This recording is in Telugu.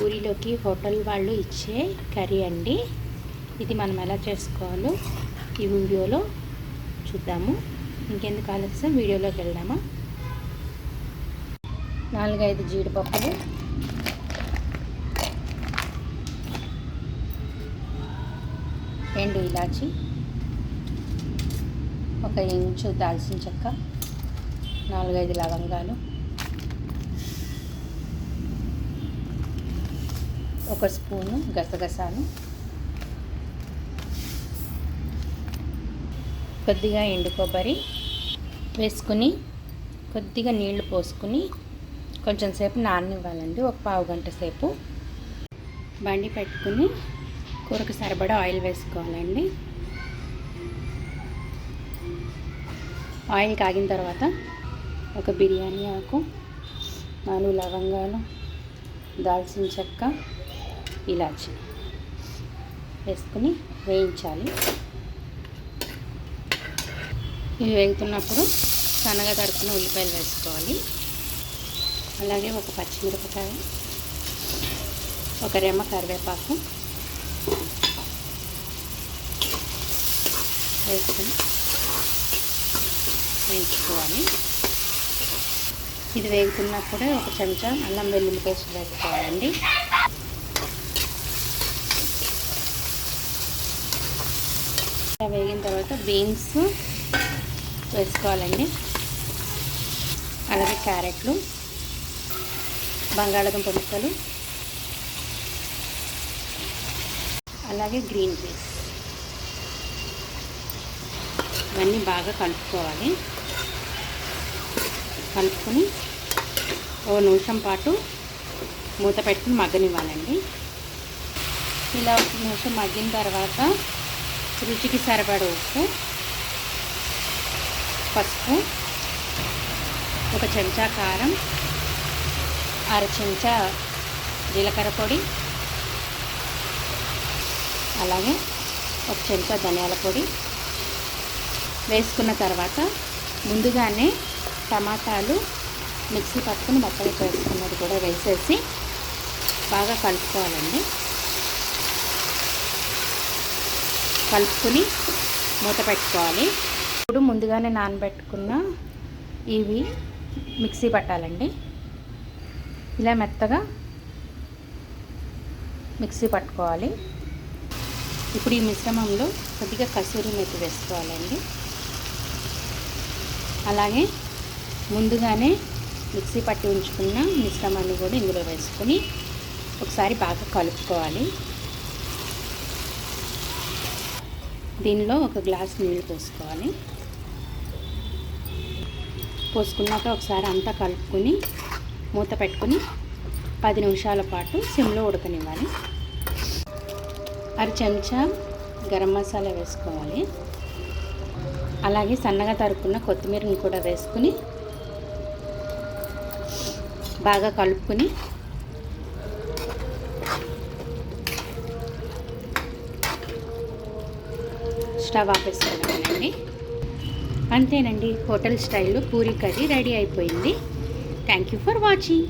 పూరీలోకి హోటల్ వాళ్ళు ఇచ్చే కర్రీ అండి. ఇది మనం ఎలా చేసుకోవాలో ఈ వీడియోలో చూద్దాము. ఇంకెందుకు ఆలస్యం? వీడియోలోకి వెళ్దామా? నాలుగైదు జీడిపప్పులు. రెండు ఇలాచి. ఒక ఇంచు దాల్చిన చెక్క. నాలుగైదు లవంగాలు. ఒక స్పూను గసగసాలు. కొద్దిగా ఎండు కొబ్బరి వేసుకుని కొద్దిగా నీళ్ళు పోసుకుని కొంచెం సేపు నాననివ్వాలండి. ఒక పావు గంట సేపు బండి పెట్టుకుని కూరకు సరిపడా ఆయిల్ వేసుకోవాలండి. ఆయిల్ కాగిన తర్వాత ఒక బిర్యానీ ఆకు నాలుగు లవంగాలు దాల్చిన చెక్క ఇలాచి వేసుకుని వేయించాలి. ఇవి వేగుతున్నప్పుడు సన్నగా తడుపున ఉల్లిపాయలు వేసుకోవాలి. అలాగే ఒక పచ్చిమిరపకాయ ఒక రెమ్మ కరివేపాకు వేసుకొని వేయించుకోవాలి. ఇది వేగుతున్నప్పుడే ఒక చెంచా అల్లం వెల్లుల్లి పేస్ట్ వేసుకోవాలండి. వేగిన తర్వాత బీన్స్ వేసుకోవాలండి. అలాగే క్యారెట్లు బంగాళదుంప ముక్కలు అలాగే గ్రీన్ పీస్. ఇవన్నీ బాగా కలుపుకోవాలి. కలుపుకొని ఓ నిమిషం పాటు మూత పెట్టుకుని మగ్గనివ్వాలండి. ఇలా ఒక నిమిషం మగ్గిన తర్వాత రుచికి సరిపడ ఉప్పు పసుపు ఒక చెంచా కారం అర చెంచా జీలకర్ర పొడి అలాగే ఒక చెంచా ధనియాల పొడి వేసుకున్న తర్వాత ముందుగానే టమాటాలు మిక్సీ పట్టుకుని బట్టలు చేసుకున్నది కూడా వేసేసి బాగా కలుపుకోవాలండి. కలుపుకొని మూత పెట్టుకోవాలి. ఇప్పుడు ముందుగానే నానబెట్టుకున్న ఇవి మిక్సీ పట్టాలండి. ఇలా మెత్తగా మిక్సీ పట్టుకోవాలి. ఇప్పుడు ఈ మిశ్రమంలో కొద్దిగా కసూరి మెత్తి వేసుకోవాలండి. అలాగే ముందుగానే మిక్సీ పట్టి ఉంచుకున్న మిశ్రమాన్ని కూడా ఇందులో వేసుకొని ఒకసారి బాగా కలుపుకోవాలి. దీనిలో ఒక గ్లాస్ నీళ్ళు పోసుకోవాలి. పోసుకున్నాక ఒకసారి అంతా కలుపుకొని మూత పెట్టుకుని పది నిమిషాల పాటు సిమ్లో ఉడకనివ్వాలి. అర చెంచా గరం మసాలా వేసుకోవాలి. అలాగే సన్నగా తరుక్కున్న కొత్తిమీరని కూడా వేసుకుని బాగా కలుపుకొని స్టవ్ ఆపేసుకోవాలండి అంతేనండి హోటల్ స్టైల్లో పూరీ కర్రీ రెడీ అయిపోయింది. Thank you for watching